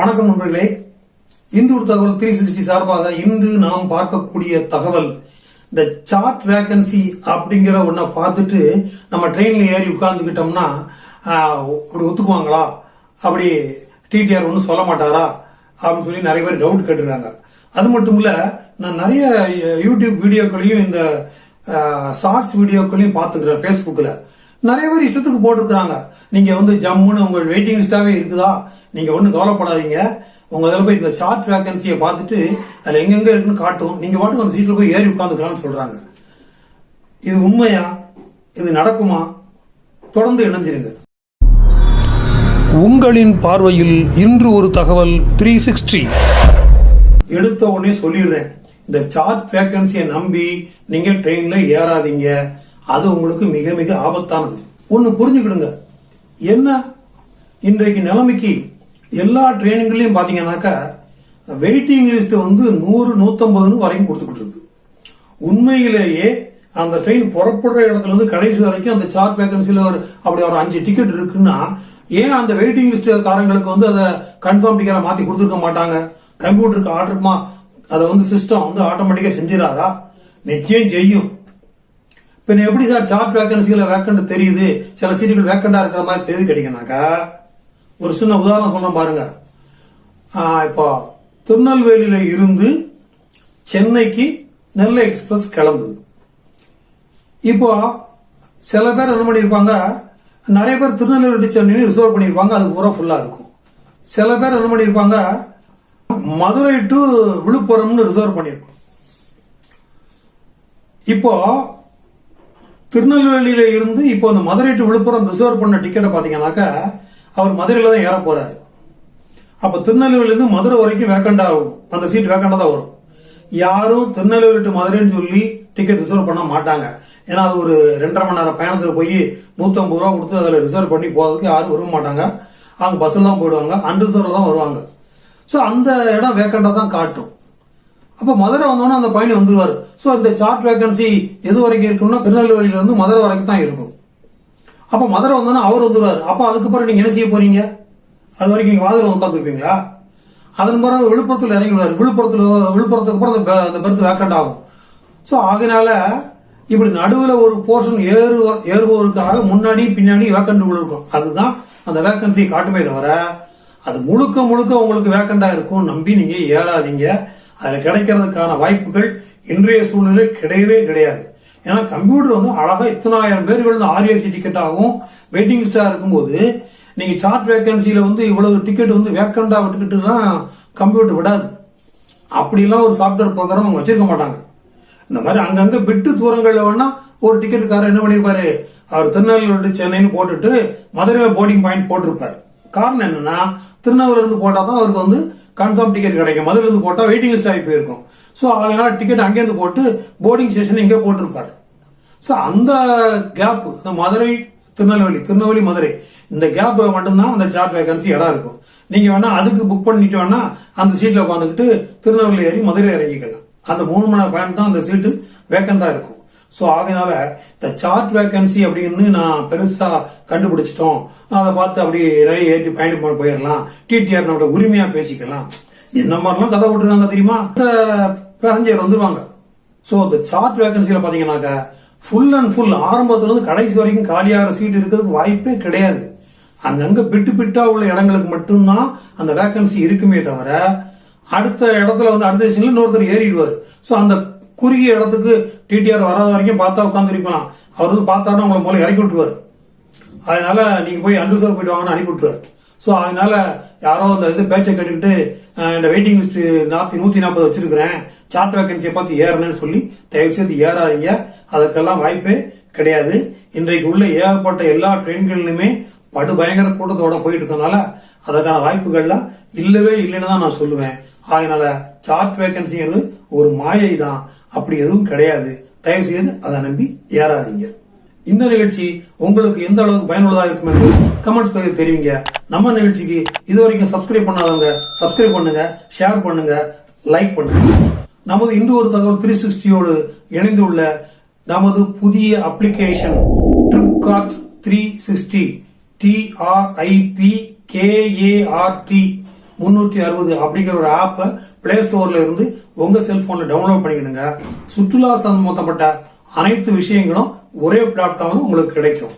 வணக்கம் நண்பர்களே இன்று ஒரு தகவல் த்ரீ சிக்ஸ்டி சார்பாக இன்று நாம் பார்க்கக்கூடிய தகவல் இந்த சார்ட் வேகன்சி அப்படிங்கிற ஒன்றை பார்த்துட்டு நம்ம ட்ரெயினில் ஏறி உட்கார்ந்துக்கிட்டோம்னா இப்படி அப்படி ஒத்துக்குவாங்களா அப்படி டிடிஆர் ஒன்றும் சொல்ல மாட்டாரா அப்படின்னு சொல்லி நிறைய பேர் டவுட் கேட்டிருக்காங்க அது மட்டும் இல்லை நான் நிறைய யூடியூப் வீடியோக்களையும் இந்த ஷார்ட்ஸ் வீடியோக்களையும் பார்த்துக்கிறேன் ஃபேஸ்புக்கில் நிறைய பேர் இஷ்டத்துக்கு போட்டிருக்கிறாங்க. நீங்க வந்து ஜம்முன்னு உங்க வெயிட்டிங் லிஸ்டாவே இருக்குதா? நீங்க ஒன்றும் கவலைப்படாதீங்க. உங்க இதில் போய் இந்த சார்ட் வேகன்சியை பார்த்துட்டு அதில் எங்கெங்க இருக்குன்னு காட்டும். நீங்க பாட்டுக்கு அந்த சீட்டில் போய் ஏறி உட்காந்துக்கலாம்னு சொல்றாங்க. இது உண்மையா? இது நடக்குமா? தொடர்ந்து இணைஞ்சிருங்க. உங்களின் பார்வையில் இன்று ஒரு தகவல் த்ரீ சிக்ஸ்டி எடுத்த உடனே சொல்லிடுறேன். இந்த சார்ட் வேகன்சியை நம்பி நீங்க ட்ரெயின்ல ஏறாதீங்க. அது உங்களுக்கு மிக மிக ஆபத்தானது. ஒன்று புரிஞ்சுக்கிடுங்க. என்ன? இன்றைக்கு நிலைமைக்கு எல்லா ட்ரெயினுங்களையும் பார்த்தீங்கன்னாக்கா வெயிட்டிங் லிஸ்ட் வந்து நூறு நூத்தம்பதுன்னு வரைக்கும் கொடுத்துக்கிட்டு இருக்கு. உண்மையிலேயே அந்த ட்ரெயின் புறப்படுற இடத்துல இருந்து கடைசி வரைக்கும் அந்த சார்ட் வேகன்சியில் ஒரு அப்படி ஒரு அஞ்சு டிக்கெட் இருக்குன்னா ஏன் அந்த வெயிட்டிங் லிஸ்ட் காரங்களுக்கு வந்து அதை கன்ஃபார்ம் டிக்கெட்டை மாற்றி கொடுத்துருக்க மாட்டாங்க? கம்ப்யூட்டருக்கு ஆர்டருமா அதை வந்து சிஸ்டம் வந்து ஆட்டோமேட்டிக்காக செஞ்சிடாதா? நிச்சயம் செய்யும். பின்ன எப்படி சார் ஜாப் வேகன்சிகளை வேக்கண்ட் தெரியுது? சில சீட்டுகள் வேக்கண்டா இருக்கிற மாதிரி தெரியுது கிடைக்கனாக்கா ஒரு சின்ன உதாரணம் சொன்ன பாருங்க. இப்போ திருநெல்வேலியில இருந்து சென்னைக்கு நெல்லை எக்ஸ்பிரஸ் கிளம்புது. இப்போ சில பேர் என்ன பண்ணியிருப்பாங்க நிறைய பேர் திருநெல்வேலி சென்னை ரிசர்வ் பண்ணியிருப்பாங்க அது பூரா ஃபுல்லா இருக்கும். சில பேர் என்ன பண்ணியிருப்பாங்க மதுரை டு விழுப்புரம்னு ரிசர்வ் பண்ணியிருப்பாங்க. இப்போ திருநெல்வேலியில இருந்து இப்போ அந்த மதுரை டு விழுப்புரம் ரிசர்வ் பண்ண டிக்கெட்டை பாத்தீங்கன்னாக்கா அவர் மதுரையில தான் ஏற போறாரு. அப்ப திருநெல்வேலியிலிருந்து மதுரை வரைக்கும் வேக்கண்டா ஆகும் அந்த சீட் வேக்கண்டா தான் வரும். யாரும் திருநெல்வேலி டு மதுரைன்னு சொல்லி டிக்கெட் ரிசர்வ் பண்ண மாட்டாங்க. ஏன்னா அது ஒரு ரெண்டரை மணி நேரம் பயணத்துல போய் நூத்தம்பது ரூபா கொடுத்து அதில் ரிசர்வ் பண்ணி போறதுக்கு யாரும் விரும்ப மாட்டாங்க. அவங்க பஸ்ல தான் போயிடுவாங்க. அன்ரிசர்வ்ல தான் வருவாங்க. ஸோ அந்த இடம் வேக்கண்டா தான் காட்டும். அப்ப மதுரை வந்தோன்னா அந்த பயணி வந்துருவாரு. ஸோ இந்த சார்ட் வேகன்சி எது வரைக்கும் இருக்குன்னா திருநெல்வேலியில இருந்து மதுரை வரைக்கும் தான் இருக்கும். அப்ப மதுரை வந்தோன்னா அவர் வந்துருவாரு. அப்ப அதுக்கப்புறம் நீங்க என்ன செய்ய போறீங்க? அது வரைக்கும் நீங்க வாதில் உட்காந்துருப்பீங்களா அதன் பிறகு விழுப்புரத்தில் இறங்கிவிடுவார் விழுப்புரத்தில் விழுப்புரத்துக்கு அப்புறம் அந்த அந்த பெருத்து வேக்கண்ட் ஆகும். ஸோ அதனால இப்படி நடுவில் ஒரு போர்ஷன் ஏறு ஏறுவோருக்காக முன்னாடி பின்னாடி வேக்கண்ட் இருக்கும். அதுதான் அந்த வேக்கன்சி காட்டுமே தவிர அது முழுக்க முழுக்க உங்களுக்கு வேக்கண்டாக இருக்கும் நம்பி நீங்கள் ஏறாதீங்க அதில் கிடைக்கிறதுக்கான வாய்ப்புகள் இன்றைய சூழ்நிலை கிடையவே கிடையாது. ஏன்னா கம்ப்யூட்டர் வந்து அழகாக இத்தனாயிரம் பேர்கள் வந்து ஆர்ஏசி டிக்கெட் ஆகும். வெயிட்டிங் லிஸ்டாக இருக்கும்போது நீங்கள் சார்ட் வேக்கன்சியில் வந்து இவ்வளவு டிக்கெட் வந்து வேக்கண்டா விட்டுக்கிட்டுலாம் கம்ப்யூட்டர் விடாது. அப்படிலாம் ஒரு சாஃப்ட்வேர் ப்ரோக்ராம் அவங்க வச்சிருக்க மாட்டாங்க. இந்த மாதிரி அங்கங்கே விட்டு தூரங்களில் வேணால் ஒரு டிக்கெட்டுக்காரர் என்ன பண்ணியிருப்பாரு அவர் திருநெல்வேலி சென்னைன்னு போட்டுட்டு மதுரையில போர்டிங் பாயிண்ட் போட்டிருப்பாரு. காரணம் என்னன்னா திருநெல்வேலியில போட்டால் தான் அவருக்கு வந்து கன்ஃபார்ம் டிக்கெட் கிடைக்கும். மதுரையில போட்டால் வெயிட்டிங் லிஸ்ட் ஆகி போயிருக்கும். ஸோ அதனால் டிக்கெட் அங்கேருந்து போட்டு போர்டிங் ஸ்டேஷன் இங்கே போட்டிருப்பாரு ஸோ அந்த கேப் இந்த மதுரை திருநெல்வேலி திருநெல்வேலி மதுரை இந்த கேப் மட்டும்தான் அந்த ஜாப் வேகன்சி இடம் இருக்கும். நீங்கள் வேணால் அதுக்கு புக் பண்ணிட்டு வேணால் அந்த சீட்டில் உட்காந்துக்கிட்டு திருநெல்வேலி ஏறி மதுரை இறங்கிக்கலாம். அந்த மூணு மணி நேரம் பயணம் தான் அந்த சீட்டு வேக்கண்டாக இருக்கும். ஸோ ஆகையினால இந்த சார்ட் வேகன்சி அப்படின்னு நான் பெருசா கண்டுபிடிச்சிட்டோம். அதை பார்த்து அப்படி ரயில் ஏற்றி பயணம் பண்ண போயிடலாம். டிடிஆர் நம்மளோட உரிமையா பேசிக்கலாம். என்ன மாதிரிலாம் கதை விட்டுருக்காங்க தெரியுமா? அந்த பேசஞ்சர் வந்துருவாங்க. ஸோ இந்த சார்ட் வேக்கன்சியில் பார்த்தீங்கன்னாக்கா ஃபுல் அண்ட் ஃபுல் ஆரம்பத்துல இருந்து கடைசி வரைக்கும் காலியாகிற சீட் இருக்கிறதுக்கு வாய்ப்பே கிடையாது. அங்கங்க பிட்டு பிட்டா உள்ள இடங்களுக்கு மட்டும்தான் அந்த வேகன்சி இருக்குமே தவிர அடுத்த இடத்துல வந்து அடுத்த ஸ்டேஷன்ல இன்னொருத்தர் ஏறிடுவார். ஸோ அந்த குறுகிய இடத்துக்கு டிடிஆர் வராத வரைக்கும் பார்த்தா உட்காந்துருக்கலாம் அவர் வந்து பார்த்தாருன்னா உங்களை முதல்ல இறக்கி விட்டுருவார். அதனால நீங்கள் போய் அன்ரிசர்வ் போயிட்டு வாங்கன்னு அனுப்பி விட்டுருவார். ஸோ அதனால யாரோ அந்த இது பேச்சை கேட்டுக்கிட்டு இந்த வெயிட்டிங் லிஸ்ட் நாத்தி நூற்றி நாற்பது வச்சிருக்கிறேன். சார்ட் வேகன்சியை பார்த்து ஏறணும்னு சொல்லி தயவு செய்து ஏறாதீங்க. அதற்கெல்லாம் வாய்ப்பே கிடையாது. இன்றைக்கு உள்ள ஏகப்பட்ட எல்லா ட்ரெயின்களிலுமே படு பயங்கர கூட்டத்தோட போயிட்டு இருக்கனால அதற்கான வாய்ப்புகள்லாம் இல்லவே இல்லைன்னு தான் நான் சொல்லுவேன். அதனால சார்ட் வேகன்சிங்கிறது ஒரு மாயை தான் அப்படி எதுவும் கிடையாது. தயவு செய்து அதை நம்பி ஏறாதீங்க. இந்த நிகழ்ச்சி உங்களுக்கு எந்த அளவுக்கு பயனுள்ளதாக இருக்கும் என்று கமெண்ட்ஸ் பதிவு தெரிவிங்க. நம்ம நிகழ்ச்சிக்கு இது வரைக்கும் சப்ஸ்கிரைப் பண்ணாதவங்க சப்ஸ்கிரைப் பண்ணுங்க ஷேர் பண்ணுங்க லைக் பண்ணுங்க. நமது இந்து ஒரு தகவல் த்ரீ சிக்ஸ்டியோடு இணைந்துள்ள நமது புதிய application Tripkart three sixty T R I P K A R T முன்னூற்றி அறுபது அப்படிங்கிற ஒரு ஆப்பை பிளே ஸ்டோர்ல இருந்து உங்க செல்போன்ல டவுன்லோட் பண்ணிக்கிடுங்க சுற்றுலா சம்பந்தப்பட்ட அனைத்து விஷயங்களும் ஒரே பிளாட்ஃபார்ம்ல உங்களுக்கு கிடைக்கும்.